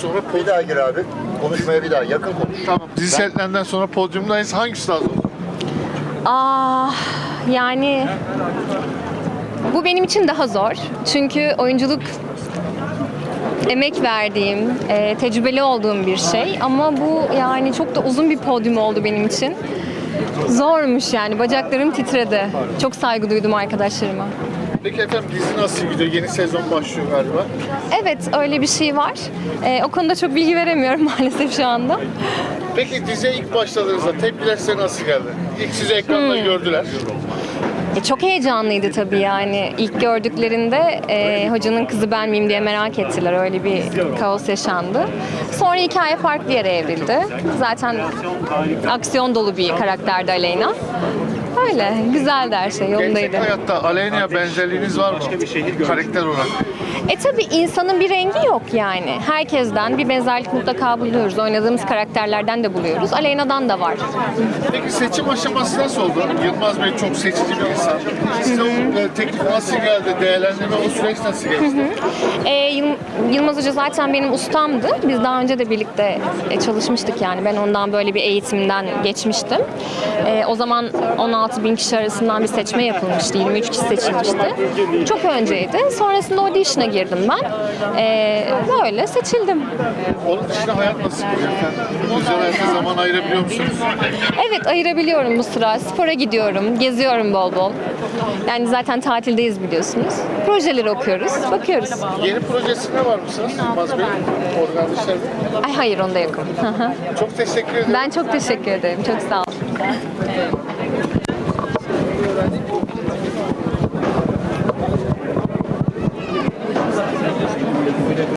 sonra Bir podyum... daha gir abi. Konuşmaya bir daha yakın konuş. Tamam. Dizi setlerinden sonra podyumdayız. Hangisi daha zor? Ah yani bu benim için daha zor. Çünkü oyunculuk emek verdiğim, e, tecrübeli olduğum bir şey. Ama bu yani çok da uzun bir podyum oldu benim için. Zormuş yani. Bacaklarım titredi. Çok saygı duydum arkadaşlarıma. Peki efendim dizi nasıl gidiyor? Yeni sezon başlıyor galiba. Evet öyle bir şey var. E, o konuda çok bilgi veremiyorum maalesef şu anda. Peki diziye ilk başladığınızda tepkiler size nasıl geldi? İlk sizi ekranda gördüler. E, çok heyecanlıydı tabii yani. İlk gördüklerinde e, hocanın kızı ben miyim diye merak ettiler. Öyle bir kaos yaşandı. Sonra hikaye farklı yere evrildi. Zaten aksiyon dolu bir karakterdi Aleyna. Öyle. Güzeldi her şey. Yolundaydı. Gerçek hayatta Aleyna'ya benzerliğiniz var mı? Karakter olarak. E tabii insanın bir rengi yok yani. Herkesten bir benzerlik mutlaka buluyoruz. Oynadığımız karakterlerden de buluyoruz. Aleyna'dan da var. Peki seçim aşaması nasıl oldu? Yılmaz Bey çok seçici bir insan. Size o e, teklif nasıl geldi? Değerlendirme o süreç nasıl geçti? E, Yıl- Yılmaz Hoca zaten benim ustamdı. Biz daha önce de birlikte e, çalışmıştık yani. Ben ondan böyle bir eğitimden geçmiştim. E, o zaman 16 bin kişi arasından bir seçme yapılmıştı. 23 kişi seçilmişti. Çok önceydi. Sonrasında audition'a girdim ben. E, böyle seçildim. Onun dışında hayat nasıl gidiyor? Özel hayata zaman ayırabiliyor musunuz? Evet ayırabiliyorum bu sıra. Spora gidiyorum, geziyorum bol bol. Yani zaten tatildeyiz biliyorsunuz. Projeleri okuyoruz, bakıyoruz. Yeni projesinde var mısınız Yılmaz Bey? Organ. Ay hayır onda yokum. Çok teşekkür ederim. ben çok teşekkür ederim. Çok sağ olun. 对。